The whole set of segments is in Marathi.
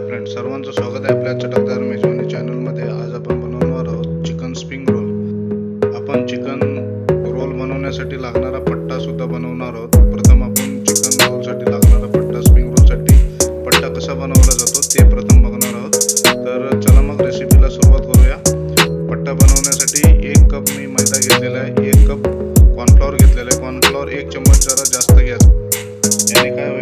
हाय फ्रेंड सर्वांचं स्वागत आहे आपल्या चटकदार मेजवानी चॅनलमध्ये आज आपण बनवणार आहोत चिकन स्प्रिंग रोल आपण चिकन रोल बनवण्यासाठी लागणारा पट्टा सुद्धा बनवणार आहोत. प्रथम आपण चिकन रोलसाठी लागणारा पट्टा स्प्रिंग रोलसाठी पट्टा कसा बनवला जातो ते प्रथम बघणार आहोत. तर चला मग रेसिपीला सुरुवात करूया. पट्टा बनवण्यासाठी एक कप मी मैदा घेतलेला आहे एक कप कॉर्नफ्लॉवर घेतलेला आहे. कॉर्नफ्लॉवर एक चम्मच जरा जास्त घ्यायचा याने काय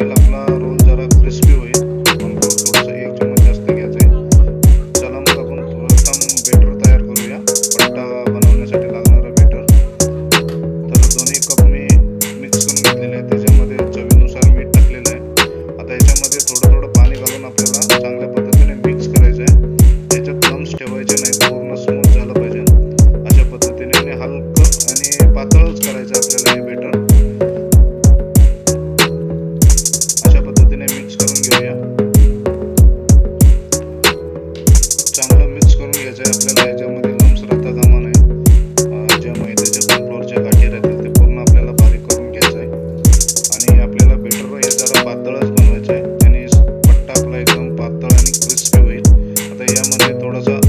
मध्ये थोडं थोडं पाणी घालून आपल्याला चांगलं यामध्ये थोडासा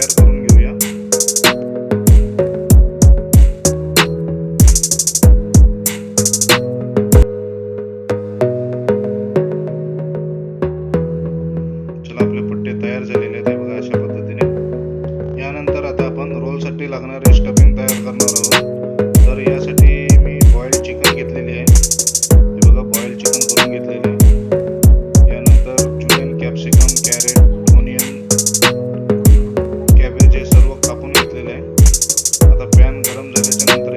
verde. गरम झाल्याच्या नंतर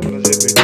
para sempre.